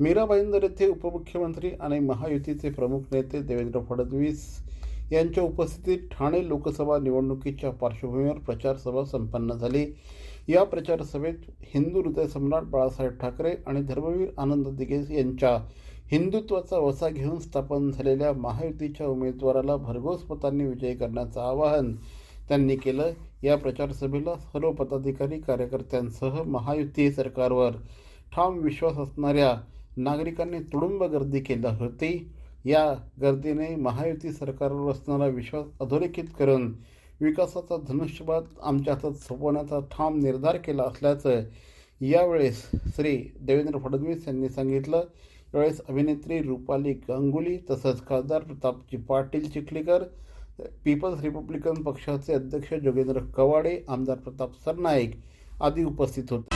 मीरा भाईंदर येथे उपमुख्यमंत्री आणि महायुतीचे प्रमुख नेते देवेंद्र फडणवीस यांच्या उपस्थितीत ठाणे लोकसभा निवडणुकीच्या पार्श्वभूमीवर प्रचारसभा संपन्न झाली. या प्रचार सभेत हिंदू हृदय सम्राट बाळासाहेब ठाकरे आणि धर्मवीर आनंद दिघे यांच्या हिंदुत्वाचा वसा घेऊन स्थापन झालेल्या महायुतीच्या उमेदवाराला भरघोस मतांनी विजयी करण्याचं आवाहन त्यांनी केलं. या प्रचारसभेला सर्व पदाधिकारी कार्यकर्त्यांसह महायुती सरकारवर ठाम विश्वास असणाऱ्या नागरिकांनी तुडुंब गर्दी केली होती. या गर्दीने महायुती सरकारवर असणारा विश्वास अधोरेखित करून विकासाचा धनुष्यबाद आमच्या हातात सोपवण्याचा ठाम निर्धार केला असल्याचं यावेळेस श्री देवेंद्र फडणवीस यांनी सांगितलं. यावेळेस अभिनेत्री रुपाली गांगुली तसंच खासदार प्रतापजी पाटील चिखलीकर पीपल्स रिपब्लिकन पक्षाचे अध्यक्ष जोगेंद्र कवाडे आमदार प्रताप सरनाईक आदी उपस्थित होते.